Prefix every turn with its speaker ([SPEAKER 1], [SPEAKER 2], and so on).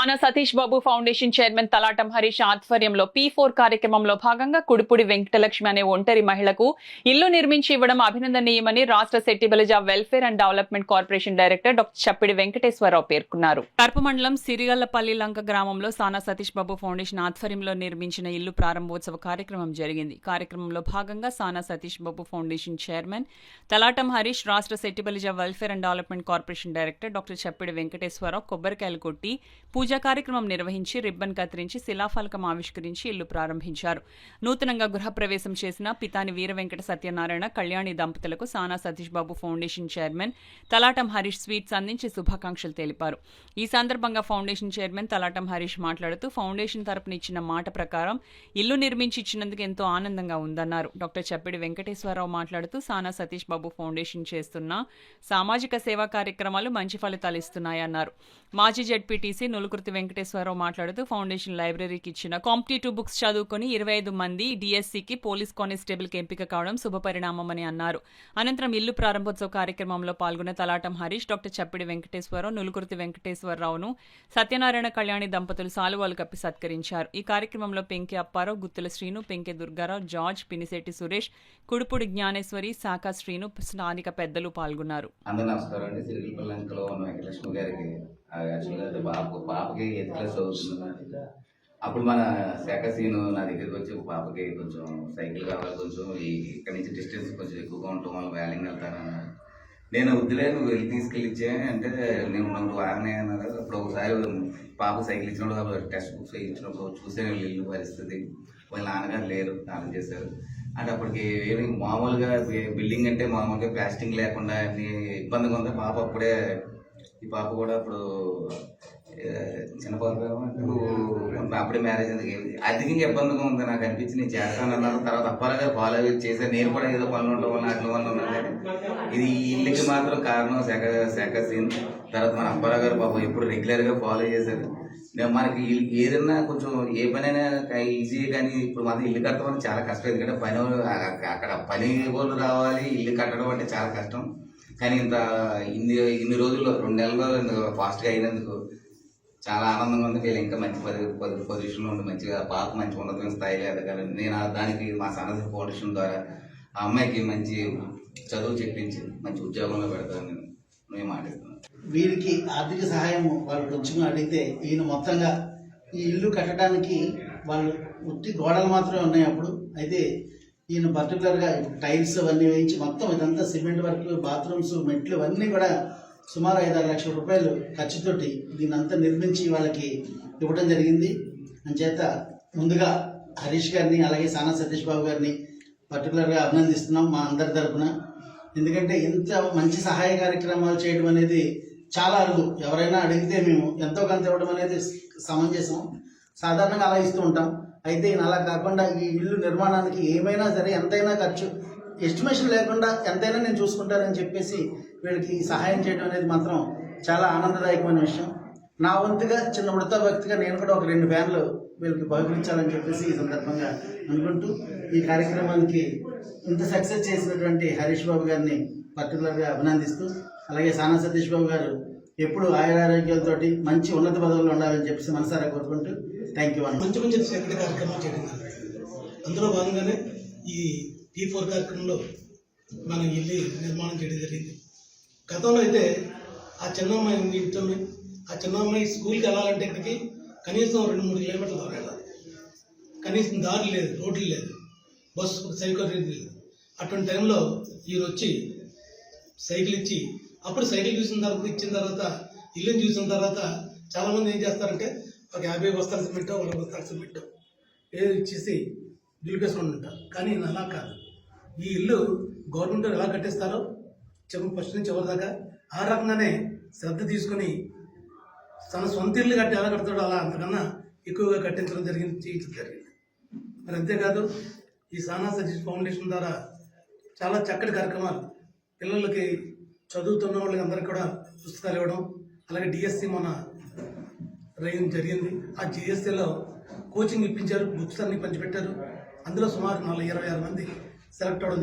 [SPEAKER 1] సానా Satish Babu foundation chairman Talatam Harish ఆధ్వర్యంలో P four కార్యక్రమంలో భాగంగా కుడుపుడి వెంకటలక్ష్మి అనే ఒంటరి మహిళకు ఇల్లు నిర్మించి ఇవ్వడం అభినందనీయమని రాష్ట్ర Settibalija welfare and development corporation director doctor Chappidi Venkateswararao పేర్కొన్నారు. కర్ప మండలం సిరిగల్లపల్లి లంక గ్రామంలో సానా సతీష్ బాబు ఫౌండేషన్ ఆధ్వర్యంలో నిర్మించిన ఇల్లు ప్రారంభోత్సవ కార్యక్రమం జరిగింది. కార్యక్రమంలో భాగంగా సానా సతీష్ బాబు ఫౌండేషన్ చైర్మన్ తలాటం హరీష్ రాష్ట్ర Settibalija welfare and development corporation director doctor Chappidi Venkateswararao కొబ్బరికాయలు కొట్టి పూజ కార్యక్రమం నిర్వహించి రిబ్బన్ కత్తిరించి శిలాఫలకం ఆవిష్కరించి ఇల్లు ప్రారంభించారు. నూతనంగా గృహప్రవేశం చేసిన పితాని వీర వెంకట సత్యనారాయణ కళ్యాణి దంపతులకు Sana Satish Babu foundation chairman Talatam Harish sweets అందించి శుభాకాంక్షలు తెలిపారు. ఈ సందర్భంగా ఫౌండేషన్ చైర్మన్ తలాటం హరీష్ మాట్లాడుతూ ఫౌండేషన్ తరపున ఇచ్చిన మాట ప్రకారం ఇల్లు నిర్మించి ఇచ్చినందుకు ఎంతో ఆనందంగా ఉందన్నారు. డాక్టర్ చప్పిడి వెంకటేశ్వరరావు మాట్లాడుతూ సానా సతీష్ బాబు ఫౌండేషన్ చేస్తున్న సామాజిక సేవా కార్యక్రమాలు మంచి ఫలితాలు ఇస్తున్నాయన్నారు. మాజీ జడ్పీటీసీ నులుకుర్తి వెంకటేశ్వరరావు మాట్లాడుతూ ఫౌండేషన్ లైబ్రరీకి ఇచ్చిన కాంపిటేటివ్ బుక్స్ చదువుకుని ఇరవై ఐదు మంది డిఎస్సికి పోలీస్ కానిస్టేబుల్కి ఎంపిక కావడం శుభపరిణామమని అన్నారు. అనంతరం ఇల్లు ప్రారంభోత్సవ కార్యక్రమంలో పాల్గొన్న తలాటం హరీష్ డాక్టర్ చప్పిడి వెంకటేశ్వరరావు నులుకుర్తి వెంకటేశ్వరరావును సత్యనారాయణ కళ్యాణి దంపతులు సాలువాలు కప్పి సత్కరించారు. ఈ కార్యక్రమంలో పెంకె అప్పారావు గుత్తుల శ్రీను పెంకె దుర్గారావు జార్జ్ పినిశెట్టి సురేష్ కుడుపుడి జ్ఞానేశ్వరి శాఖ శ్రీను స్థానిక పెద్దలు పాల్గొన్నారు.
[SPEAKER 2] అందరూ నమస్కారం అండి. సిరిగిపల్లంకలో ఉన్న వెంకటలక్ష్మి గారికి యాక్చువల్గా అది బాబు పాపకి ఎయిత్ క్లాస్ చదువుతుంది అప్పుడు మన శాఖ సీను నా దగ్గరికి వచ్చి పాపకి కొంచెం సైకిల్ కావాలి కొంచెం ఇక్కడ నుంచి డిస్టెన్స్ కొంచెం ఎక్కువగా ఉండటం వల్ల వ్యాలింగ్ వెళ్తానన్నారు నేను వద్దులే నువ్వు వెళ్ళి తీసుకెళ్ళి ఇచ్చే అంటే నేను నాకు వారనే అన్నారు అప్పుడు ఒకసారి పాప సైకిల్ ఇచ్చినప్పుడు టెక్స్ట్ బుక్స్ ఇచ్చినప్పుడు చూసే ఇల్లు పరిస్థితి. వాళ్ళ నాన్నగారు లేరు స్నానం చేశారు. అంటే అప్పటికి ఏమి మామూలుగా బిల్డింగ్ అంటే మామూలుగా ప్లాస్టింగ్ లేకుండా అన్ని ఇబ్బందిగా ఉంది పాప అప్పుడే ఈ పాప కూడా అప్పుడు ఏ, చిన్న పాప అప్పుడే మ్యారేజ్ ఎందుకు అధికంగా ఇబ్బందిగా ఉంది నాకు అనిపించి నేను చేస్తాను అన్నారు. తర్వాత అప్పాలుగా ఫాలో చేశాను నేను కూడా ఏదో పనులు ఉండడం వల్ల వల్ల ఉన్నాను కానీ ఇది ఇల్లుకి మాత్రం కారణం శాఖ శాఖ సీన్. తర్వాత మన అప్పారావు గారు పాపం ఎప్పుడు రెగ్యులర్గా ఫాలో చేశారు. నేను మనకి ఇల్- ఏదన్నా కొంచెం ఏ పనైనా ఈజీ కానీ ఇప్పుడు మాత్రం ఇల్లు కట్టడం అంటే చాలా కష్టం. ఎందుకంటే పని వాళ్ళు అక్కడ పని వాళ్ళు రావాలి ఇల్లు కట్టడం అంటే చాలా కష్టం. కానీ ఇంత ఇన్ని ఇన్ని రోజుల్లో రెండు నెలల్లో ఫాస్ట్గా అయినందుకు చాలా ఆనందంగా ఉంది. వీళ్ళు ఇంకా మంచి పది పది పొజిషన్లో ఉండి మంచిగా పాప మంచి ఉన్నతమైన స్థాయిలో ఎదగాలని. నేను దానికి మా సన్నది ఫౌండేషన్ ద్వారా ఆ అమ్మాయికి మంచి చదువు చెప్పించి మంచి ఉద్యోగంలో పెడతాను నేను మేము మాట్లాడుతున్నాను.
[SPEAKER 3] వీరికి ఆర్థిక సహాయం వాళ్ళు కొంచెం అడిగితే ఈయన మొత్తంగా ఈ ఇల్లు కట్టడానికి వాళ్ళు ఉత్తి గోడలు మాత్రమే ఉన్నాయి అప్పుడు. అయితే ఈయన పర్టికులర్గా టైల్స్ అవన్నీ వేయించి మొత్తం ఇదంతా సిమెంట్ వర్క్ బాత్రూమ్స్ మెట్లు అవన్నీ కూడా సుమారు ఐదారు లక్షల రూపాయలు ఖర్చుతోటి దీన్ని అంతా నిర్మించి వాళ్ళకి ఇవ్వడం జరిగింది. అంచేత ముందుగా హరీష్ గారిని అలాగే సానా సతీష్ బాబు గారిని పర్టికులర్గా అభినందిస్తున్నాం మా అందరి తరఫున ఎందుకంటే ఇంత మంచి సహాయ కార్యక్రమాలు చేయడం అనేది చాలా అరుదు. ఎవరైనా అడిగితే మేము ఎంతో కొంత ఇవ్వడం అనేది సమంజసం. సాధారణంగా అలా ఇస్తూ ఉంటాం. అయితే అలా కాకుండా ఈ ఇల్లు నిర్మాణానికి ఏమైనా సరే ఎంతైనా ఖర్చు ఎస్టిమేషన్ లేకుండా ఎంతైనా నేను చూసుకుంటానని చెప్పేసి వీళ్ళకి సహాయం చేయడం అనేది మాత్రం చాలా ఆనందదాయకమైన విషయం. నా వంతుగా చిన్న ఉడత వ్యక్తిగా నేను కూడా ఒక రెండు ఫ్యాన్లు వీళ్ళకి బహుకరించాలని చెప్పేసి ఈ సందర్భంగా అనుకుంటూ ఈ కార్యక్రమానికి ఇంత సక్సెస్ చేసినటువంటి హరీష్ బాబు గారిని పర్టికులర్గా అభినందిస్తూ అలాగే సానా సతీష్ బాబు గారు ఎప్పుడు ఆయన ఆరోగ్యాలతో మంచి ఉన్నత పదవుల్లో ఉండాలని చెప్పేసి మనసారా కోరుకుంటూ థ్యాంక్ యూ అన్న
[SPEAKER 4] మంచి మంచి సేకరణ కార్యక్రమాలు చేయడం అందులో భాగంగానే ఈ పీ ఫోర్ కార్యక్రమంలో మనం ఇల్లు నిర్మాణం చేయడం జరిగింది. గతంలో అయితే ఆ చిన్న అమ్మాయి ఇంట్లో ఆ చిన్న అమ్మాయి స్కూల్కి వెళ్ళాలంటే ఇక్కడికి కనీసం రెండు మూడు కిలోమీటర్ల దూరం వెళ్ళాలి. కనీసం దారి లేదు రోడ్లు లేదు బస్సు సైకిల్ లేదు. అటువంటి టైంలో ఈయన వచ్చి సైకిల్ ఇచ్చి అప్పుడు సైకిల్ చూసిన తర్వాత ఇచ్చిన తర్వాత ఇల్లుని చూసిన తర్వాత చాలామంది ఏం చేస్తారంటే ఒక యాభై బస్తాలు సిమెంట్ వంద బస్తాలు సిమెంట్ ఏదో ఇచ్చేసి దులిపేసుకొని ఉంటారు కానీ అలా కాదు. ఈ ఇల్లు గవర్నమెంట్ ఎలా కట్టిస్తారో చివరి ఫస్ట్ నుంచి చివరి దాకా? ఆ రకంగానే శ్రద్ధ తీసుకొని తన సొంత ఇల్లు కట్టి ఎలా కడతాడో అలా అంతకన్నా ఎక్కువగా కట్టించడం జరిగింది చేయించడం జరిగింది. మరి అంతేకాదు ఈ సానా సతీష్ ఫౌండేషన్ ద్వారా చాలా చక్కటి కార్యక్రమాలు పిల్లలకి చదువుతున్న వాళ్ళకి అందరికి కూడా పుస్తకాలు ఇవ్వడం అలాగే డిఎస్సి మన రైన్ జరిగింది. ఆ జిఎస్సిలో కోచింగ్ ఇప్పించారు బుక్స్ అన్ని పంచిపెట్టారు. అందులో సుమారు నాలుగు ఇరవై ఆరు మంది సెలెక్ట్ అవ్వడం